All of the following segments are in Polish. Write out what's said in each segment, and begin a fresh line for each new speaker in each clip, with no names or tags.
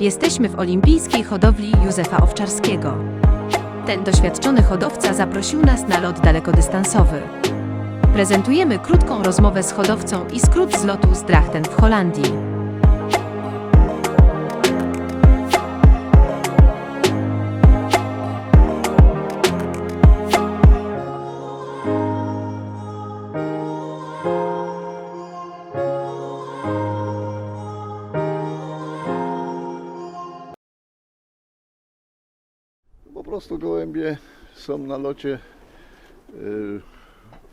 Jesteśmy w olimpijskiej hodowli Józefa Owczarskiego. Ten doświadczony hodowca zaprosił nas na lot dalekodystansowy. Prezentujemy krótką rozmowę z hodowcą i skrót z lotu z Drachten w Holandii.
Prostu gołębie są na locie y,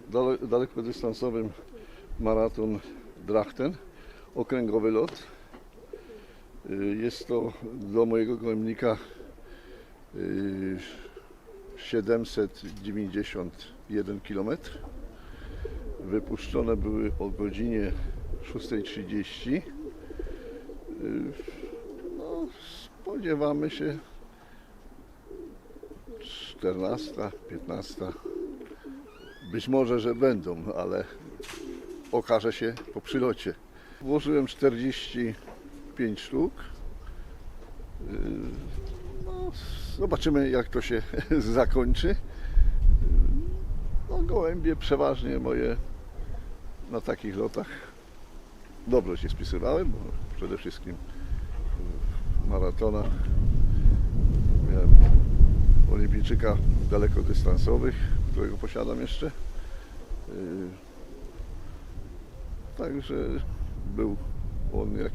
dale, dalekodystansowym maraton Drachten, okręgowy lot. Y, Jest to do mojego gołębnika y, 791 km. Wypuszczone były o godzinie 6.30. Y, No, spodziewamy się 14, 15. Być może, że będą, ale okaże się po przylocie. Włożyłem 45 sztuk. No, zobaczymy, jak to się zakończy. No, gołębie przeważnie moje na takich lotach dobrze się spisywałem, bo przede wszystkim w maratonach miałem olimpijczyka dalekodystansowych, którego posiadam jeszcze. Yy, Także był on jak,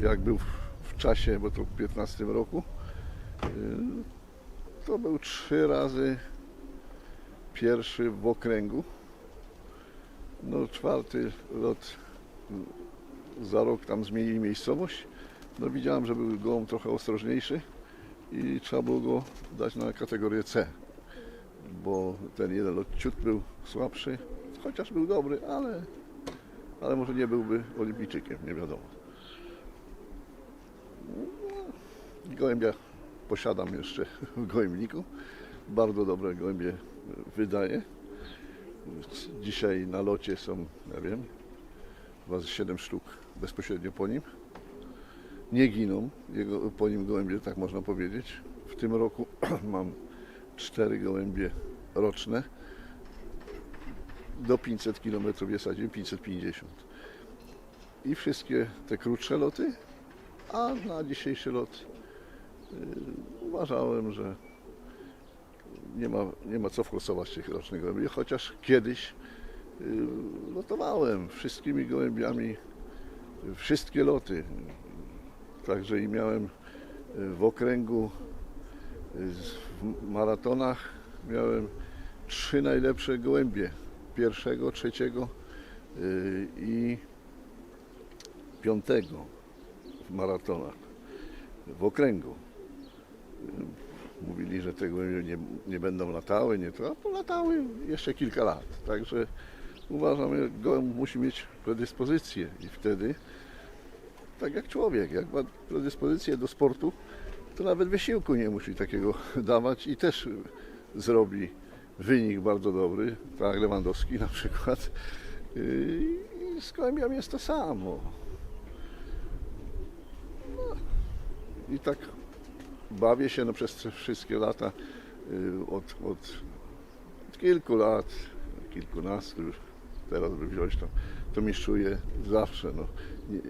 jak był w, czasie, bo to w 15 roku. Yy, To był trzy razy pierwszy w okręgu. No czwarty lot za rok tam zmienili miejscowość. No widziałem, że był gołąb trochę ostrożniejszy i trzeba było go dać na kategorię C, bo ten jeden lot ciut był słabszy, chociaż był dobry, ale, ale może nie byłby olimpijczykiem, nie wiadomo. No, Gołębia posiadam jeszcze w gołębniku. Bardzo dobre gołębie wydaje. Dzisiaj na locie są, ja wiem, chyba z 7 sztuk bezpośrednio po nim nie giną jego, po nim gołębie, tak można powiedzieć. W tym roku mam cztery gołębie roczne. Do 500 km je sadziłem, 550. I wszystkie te krótsze loty, a na dzisiejszy lot yy, uważałem, że nie ma, nie ma co forsować tych rocznych gołębi, chociaż kiedyś yy, lotowałem wszystkimi gołębiami wszystkie loty. Także i miałem y, w okręgu, y, w maratonach miałem trzy najlepsze gołębie. Pierwszego, trzeciego y, i piątego w maratonach. W okręgu. Mówili, że te gołębie nie, nie będą latały, nie to, a polatały jeszcze kilka lat. Także uważam, że gołąb musi mieć predyspozycję i wtedy tak jak człowiek, jak ma predyspozycję do sportu, to nawet wysiłku nie musi takiego dawać i też zrobi wynik bardzo dobry, tak Lewandowski na przykład. I z gołębiami jest to samo. No. I tak bawię się no, przez wszystkie lata, od, od, od kilku lat, kilkunastu już, teraz by wziąć to, to mistrzuję zawsze. No.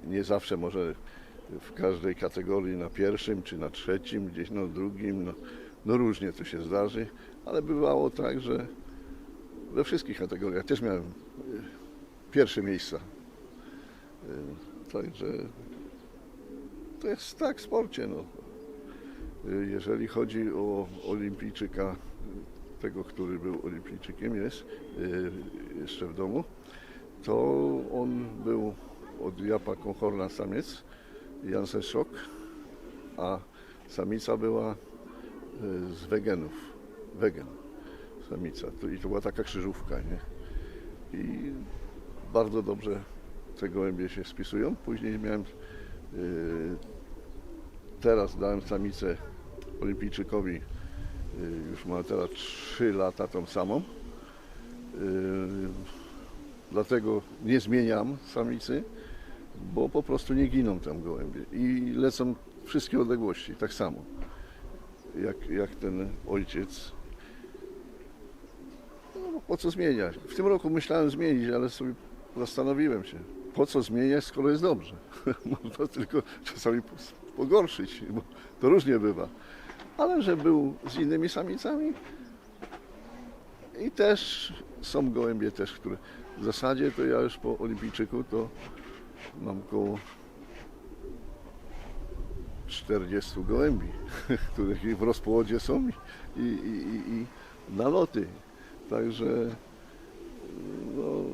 Nie, zawsze może w każdej kategorii na pierwszym czy na trzecim, gdzieś na drugim, no, no różnie to się zdarzy, ale bywało tak, że we wszystkich kategoriach też miałem y, pierwsze miejsca. Y, Także to jest tak w sporcie. No. Y, Jeżeli chodzi o olimpijczyka, tego, który był olimpijczykiem, jest jeszcze w domu, to on był od Japa Konchorna samiec, Jansen Szok, a samica była y, z Wegenów, Wegen samica. I to była taka krzyżówka, nie? I bardzo dobrze te gołębie się spisują. Później miałem, y, teraz dałem samicę olimpijczykowi, y, już ma teraz 3 lata tą samą. Dlatego nie zmieniam samicy, bo po prostu nie giną tam gołębie i lecą wszystkie odległości, tak samo. Jak, jak ten ojciec. No, po co zmieniać? W tym roku myślałem zmienić, ale sobie zastanowiłem się, po co zmieniać, skoro jest dobrze. Można tylko czasami pogorszyć, bo to różnie bywa. Ale że był z innymi samicami i też są gołębie też, które w zasadzie to ja już po olimpijczyku to mam koło 40 gołębi, które w rozpłodzie są i, i, i, i naloty. Także no,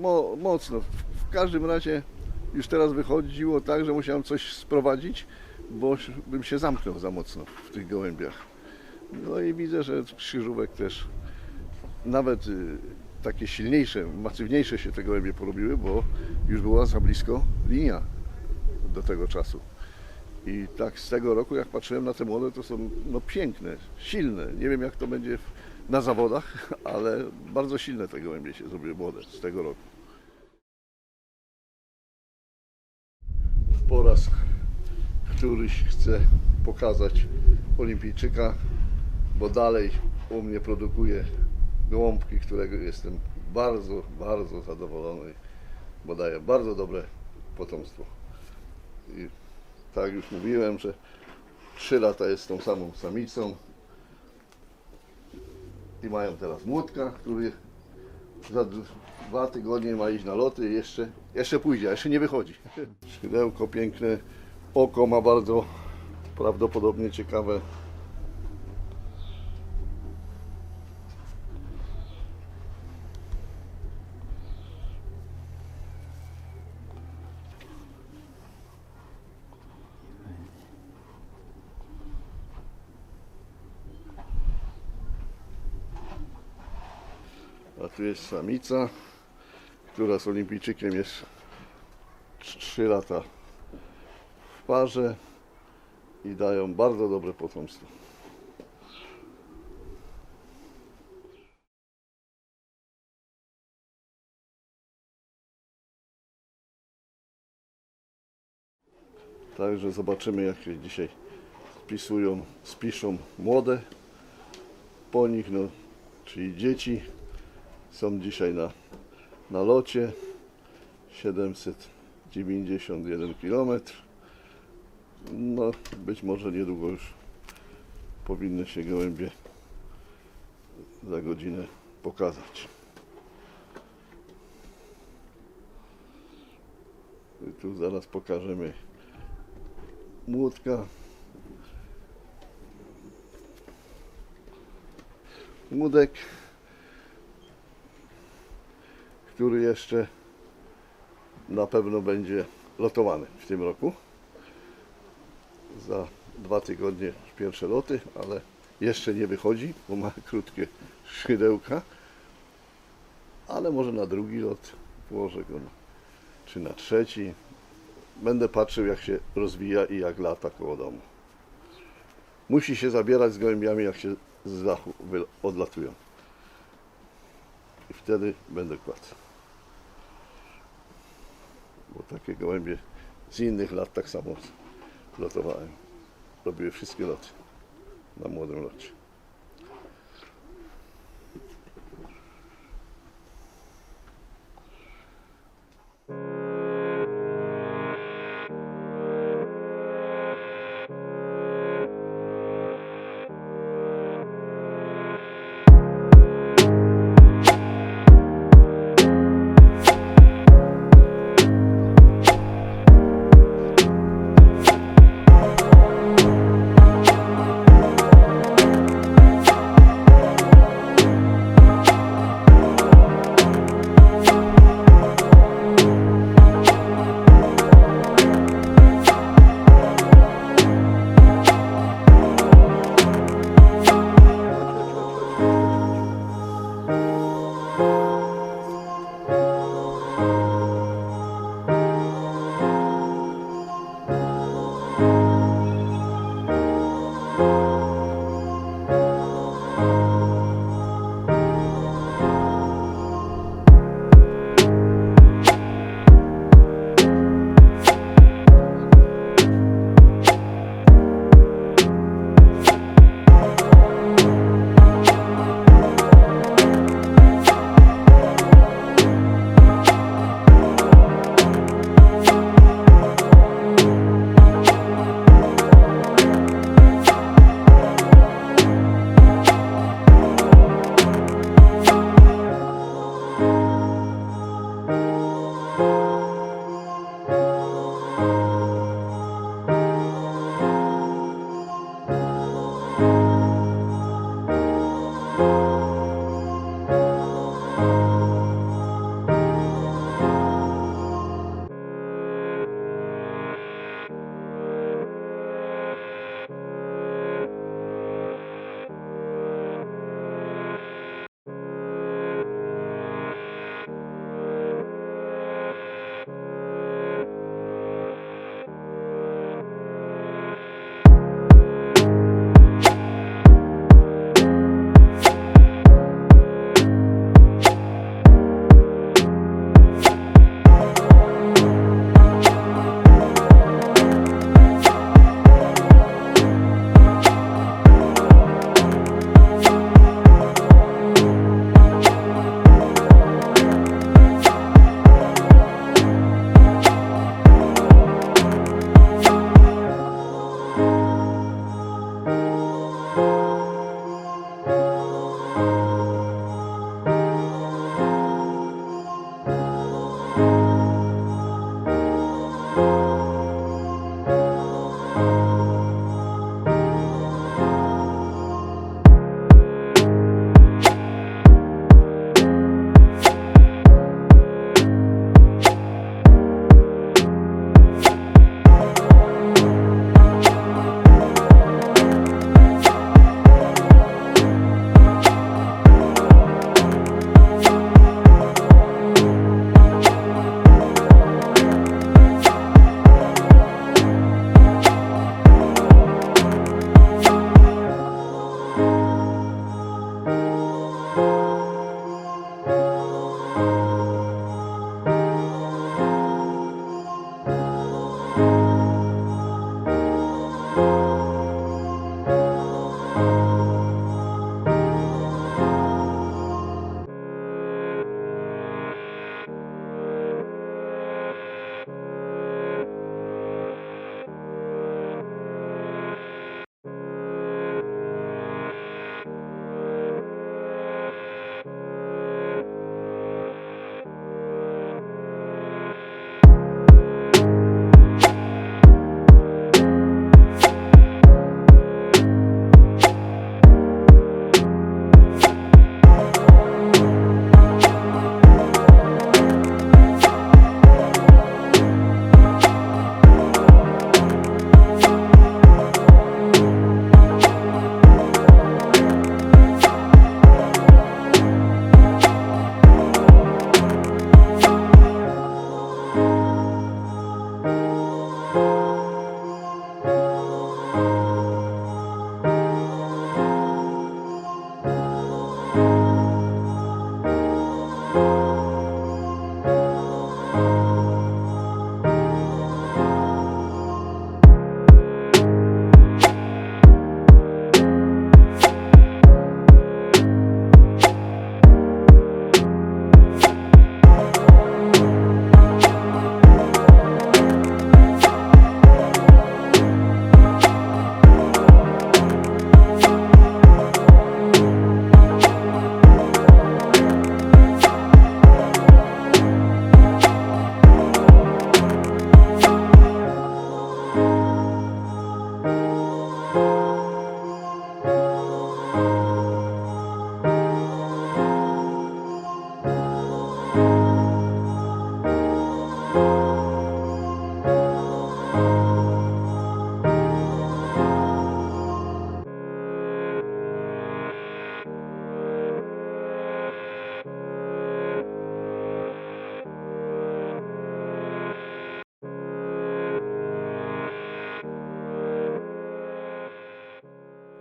mo, mocno. W, każdym razie już teraz wychodziło tak, że musiałem coś sprowadzić, bo bym się zamknął za mocno w tych gołębiach. No i widzę, że krzyżówek też nawet y, takie silniejsze, masywniejsze się te gołębie porobiły, bo już była za blisko linia do tego czasu. I tak z tego roku, jak patrzyłem na te młode, to są no, piękne, silne. Nie wiem, jak to będzie na zawodach, ale bardzo silne te gołębie się zrobiły młode z tego roku. Po raz któryś chcę pokazać olimpijczyka, bo dalej u mnie produkuje gołąbki, którego jestem bardzo, bardzo zadowolony, bo daje bardzo dobre potomstwo. I tak już mówiłem, że 3 lata jest tą samą samicą i mają teraz młotka, który za dwa tygodnie ma iść na loty i jeszcze, jeszcze pójdzie, a jeszcze nie wychodzi. Szydełko piękne, oko ma bardzo prawdopodobnie ciekawe. Tu jest samica, która z olimpijczykiem jest 3 lata w parze i dają bardzo dobre potomstwo. Także zobaczymy jak się dzisiaj spisują, spiszą młode po nich, no, czyli dzieci są dzisiaj na, na locie 791 km. No, być może niedługo już powinny się gołębie za godzinę pokazać. I tu zaraz pokażemy młódka. Młódek który jeszcze na pewno będzie lotowany w tym roku. Za dwa tygodnie pierwsze loty, ale jeszcze nie wychodzi, bo ma krótkie szydełka. Ale może na drugi lot włożę go, czy na trzeci. Będę patrzył jak się rozwija i jak lata koło domu. Musi się zabierać z gołębiami jak się z dachu odlatują. I wtedy będę kładł. Bo takie gołębie z innych lat tak samo lotowałem. Robiły wszystkie loty na młodym locie.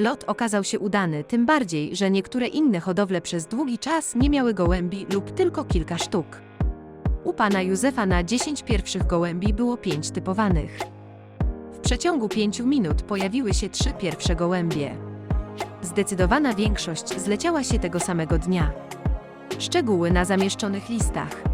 Lot okazał się udany, tym bardziej, że niektóre inne hodowle przez długi czas nie miały gołębi lub tylko kilka sztuk. U pana Józefa na 10 pierwszych gołębi było 5 typowanych. W przeciągu 5 minut pojawiły się trzy pierwsze gołębie. Zdecydowana większość zleciała się tego samego dnia. Szczegóły na zamieszczonych listach.